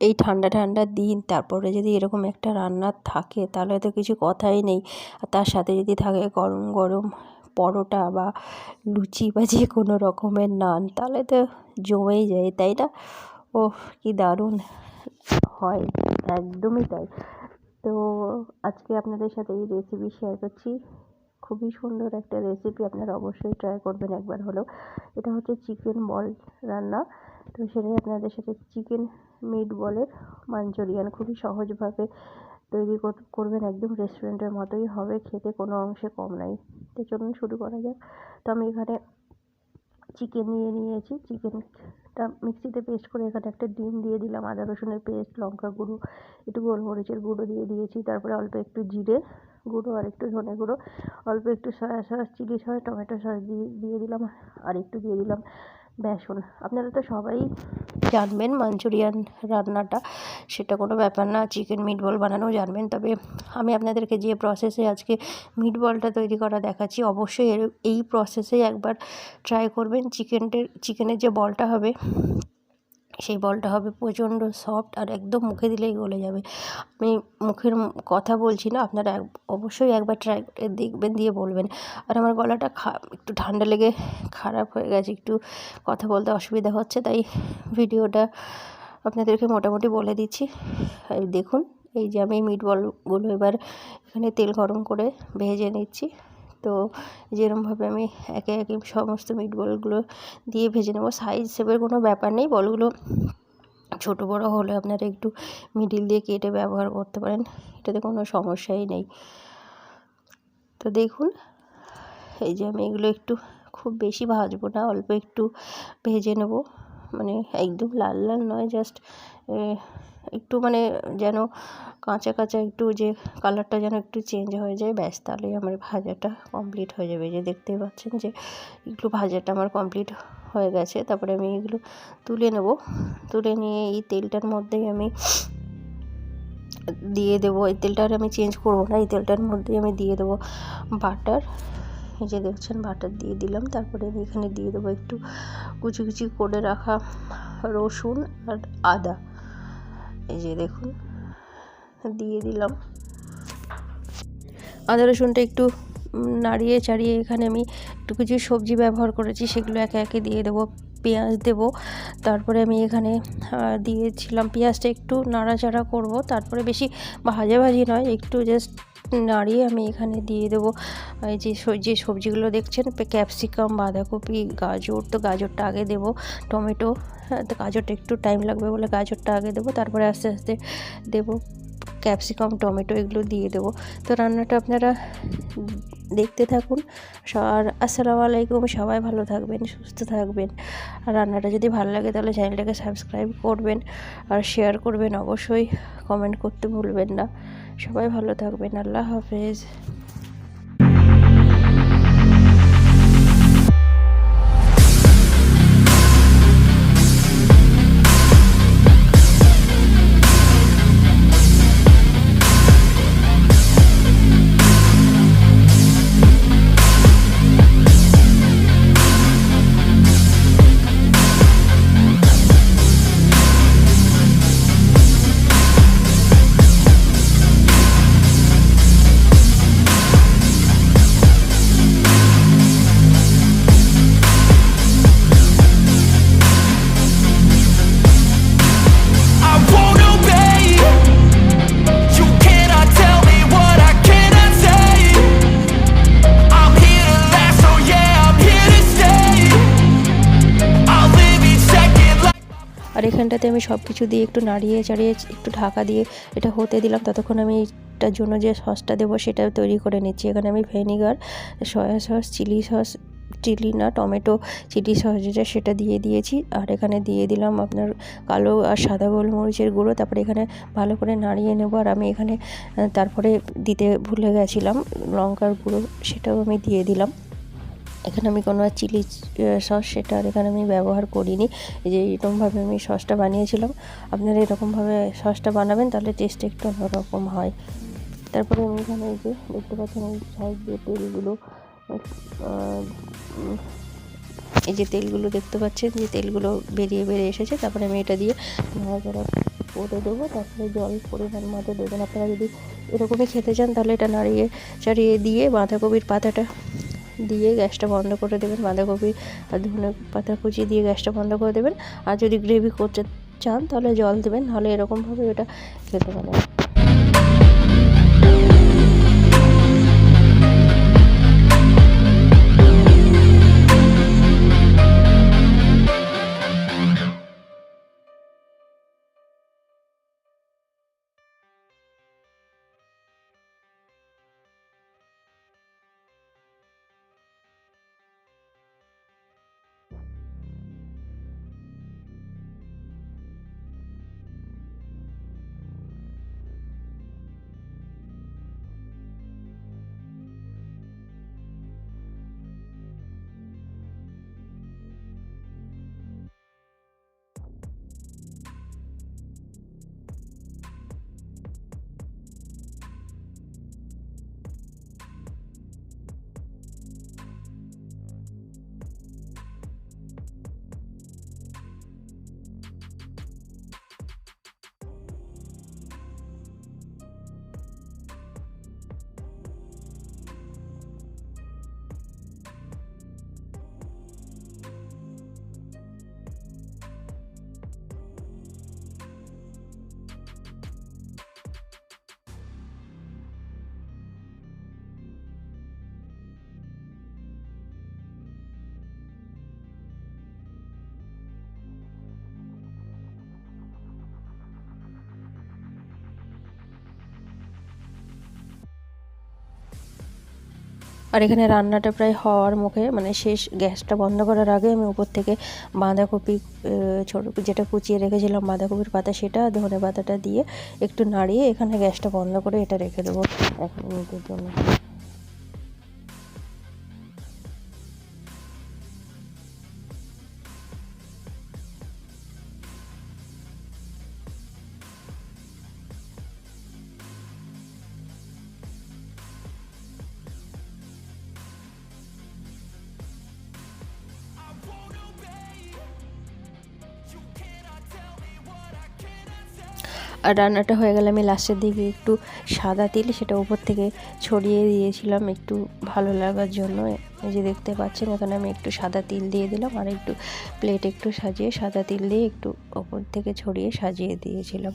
এই ঠান্ডা ঠান্ডা দিন, তারপরে যদি এরকম একটা রান্না থাকে, তাহলে তো কিছু কথাই নেই। আর তার সাথে যদি থাকে গরম গরম পরোটা বা লুচি বা যে কোনো রকমের নান, তাহলে তো জমেই যায়, তাই না? ও কী দারুণ। হয়, একদমই তাই। তো আজকে আপনাদের সাথে এই রেসিপি শেয়ার করছি। খুবই সুন্দর একটা রেসিপি আপনারা অবশ্যই ট্রাই করবেন একবার হলেও। এটা হচ্ছে চিকেন বল রান্না। তো সেটাই আপনাদের সাথে চিকেন মিট বলের মাঞ্চুরিয়ান খুবই সহজভাবে তৈরি করবেন। একদম রেস্টুরেন্টের মতোই হবে, খেতে কোনো অংশে কম নাই। তো চলুন শুরু করা যাক। তো আমি এখানে চিকেন নিয়ে নিয়েছি। চিকেনটা মিক্সিতে পেস্ট করে এখানে একটা ডিম দিয়ে দিলাম, আদা, রসুনের পেস্ট লঙ্কা গুঁড়ো, একটু গোলমরিচের গুঁড়ো দিয়ে দিয়েছি। তারপরে অল্প একটু জিরে গুঁড়ো আর একটু ধনে গুঁড়ো, অল্প একটু soya sauce, chilli sauce, tomato sauce দিয়ে দিয়ে দিলাম, আর একটু দিয়ে দিলাম বেসন আপনারা তো সবাই জানবেন মাঞ্চুরিয়ান রান্নাটা, সেটা কোনো ব্যাপার না চিকেন মিট বল বানানোও জানবেন, তবে আমি আপনাদেরকে যে প্রসেসে আজকে মিট বলটা তৈরি করা দেখাচ্ছি, অবশ্যই এই প্রসেসে একবার ট্রাই করবেন চিকেনটের চিকেনের যে বলটা হবে সেই বলটা হবে প্রচণ্ড সফট আর একদম মুখে দিলেই গলে যাবে। আমি মুখের কথা বলছি না, আপনারা অবশ্যই একবার ট্রাই করে দেখবেন, দিয়ে বলবেন। আর আমার গলাটা একটু ঠান্ডা লেগে খারাপ হয়ে গেছে, একটু কথা বলতে অসুবিধা হচ্ছে, তাই ভিডিওটা আপনাদেরকে মোটামুটি বলে দিচ্ছি। দেখুন, এই যে আমি মিট বলগুলো এবার এখানে তেল গরম করে ভেজে নিচ্ছি। তো যেরমভাবে আমি একে একে সমস্ত মিট বলগুলো দিয়ে ভেজে নেব। সাইজ শেপের কোনো ব্যাপার নেই। বলগুলো ছোটো বড়ো হলে আপনারা একটু মিডিল দিয়ে কেটে ব্যবহার করতে পারেন। এটাতে কোনো সমস্যাই নেই। তো দেখুন, এই যে আমি এগুলো একটু খুব বেশি ভাজবো না, অল্প একটু ভেজে নেব। মানে একদম লাল লাল নয় জাস্ট একটু মানে যেন কাঁচা কাঁচা একটু যে কালারটা যেন একটু চেঞ্জ হয়ে যায়, ব্যাস তাহলেই আমার ভাজাটা কমপ্লিট হয়ে যাবে। যে দেখতে পাচ্ছেন যে একটু ভাজাটা আমার কমপ্লিট হয়ে গেছে। তারপরে আমি এগুলো তুলে নেব। তুলে নিয়ে এই তেলটার মধ্যেই আমি দিয়ে দেবো। এই তেলটার আমি চেঞ্জ করব না। এই তেলটার মধ্যেই আমি দিয়ে দেবো বাটার এই যে দেখছেন বাটার দিয়ে দিলাম। তারপরে আমি এখানে দিয়ে দেবো একটু কুচি কুচি করে রাখা রসুন আর আদা। এই যে দেখুন, দিয়ে দিলাম। আদা, রসুনটা একটু নাড়িয়ে চাড়িয়ে এখানে আমি একটু কিছু সবজি ব্যবহার করেছি, সেগুলো একে একে দিয়ে দেবো। পেঁয়াজ দেব। তারপরে আমি এখানে দিয়েছিলাম পেঁয়াজটা একটু নাড়াচাড়া করব। তারপরে বেশি ভাজা ভাজি নয়, একটু জাস্ট নাড়িয়ে আমি এখানে দিয়ে দেবো। এই যে যে সবজিগুলো দেখছেন ক্যাপসিকাম, বাঁধাকপি, গাজর, তো গাজরটা আগে দেবো। টমেটো হ্যাঁ তো গাজরটা একটু টাইম লাগবে বলে গাজরটা আগে দেবো। তারপরে আস্তে আস্তে দেবো। ক্যাপসিকাম, টমেটো এগুলো দিয়ে দেবো। তো রান্নাটা আপনারা দেখতে থাকুন। আর আসসালামু আলাইকুম, সবাই ভালো থাকবেন, সুস্থ থাকবেন। আর রান্নাটা যদি ভালো লাগে তাহলে চ্যানেলটাকে সাবস্ক্রাইব করবেন আর শেয়ার করবেন অবশ্যই। কমেন্ট করতে ভুলবেন না। সবাই ভালো থাকবেন, আল্লাহ হাফেজ। এখানটাতে আমি সব কিছু দিয়ে একটু নাড়িয়ে চাড়িয়ে একটু ঢাকা দিয়ে এটা হতে দিলাম। ততক্ষণ আমি এটার জন্য যে সসটা দেবো সেটা তৈরি করে নিচ্ছি। এখানে আমি vinegar, soya sauce, chilli sauce, chilli না, টমেটো, চিলি সস যেটা সেটা দিয়ে দিয়েছি। আর এখানে দিয়ে দিলাম আপনার কালো আর সাদা গোলমরিচের গুঁড়ো। তারপরে এখানে ভালো করে নাড়িয়ে নেব। আর আমি এখানে তারপরে দিতে ভুলে গেছিলাম লঙ্কার গুঁড়ো, সেটাও আমি দিয়ে দিলাম। এখানে আমি কোনো চিলি সস সেটা আর এখানে আমি ব্যবহার করিনি। যে এরকমভাবে আমি সসটা বানিয়েছিলাম। আপনারা এরকমভাবে সসটা বানাবেন তাহলে টেস্ট একটু অন্যরকম হয়। তারপরে আমি এখানে এই যে দেখতে পাচ্ছেন এই সাইড দিয়ে তেলগুলো এই যে তেলগুলো দেখতে পাচ্ছেন যে তেলগুলো বেরিয়ে বেরিয়ে এসেছে। তারপরে আমি এটা দিয়ে নাড়াচাড়া করে দেবো। তারপরে জল পরিমাণ মতো দেবেন। আপনারা যদি এরকমই খেতে চান তাহলে এটা নাড়িয়ে চাড়িয়ে দিয়ে বাঁধাকপির পাতাটা দিয়ে গ্যাসটা বন্ধ করে দেবেন, বাঁধাকপি আর ধনে পাতা কুচি দিয়ে গ্যাসটা বন্ধ করে দেবেন। আর যদি গ্রেভি করতে চান তাহলে জল দেবেন, নাহলে এরকমভাবে এটা খেতে পারেন। আর এখানে রান্নাটা প্রায় হওয়ার মুখে মানে শেষ গ্যাসটা বন্ধ করার আগে আমি উপর থেকে বাঁধাকপি ছোটো যেটা কুচিয়ে রেখেছিলাম বাঁধাকপির পাতা সেটা ধনে পাতাটা দিয়ে একটু নাড়িয়ে এখানে গ্যাসটা বন্ধ করে এটা রেখে দেবো। মিনিটের জন্য রান্নাটা হয়ে গেলে আমি লাস্টের দিকে একটু সাদা তিল সেটা উপর থেকে ছড়িয়ে দিয়েছিলাম একটু ভালো লাগার জন্য। এই যে দেখতে পাচ্ছেন, এখানে আমি একটু সাদা তিল দিয়ে দিলাম আর একটু প্লেট একটু সাজিয়ে সাদা তিল দিয়ে একটু ওপর থেকে ছড়িয়ে সাজিয়ে দিয়েছিলাম।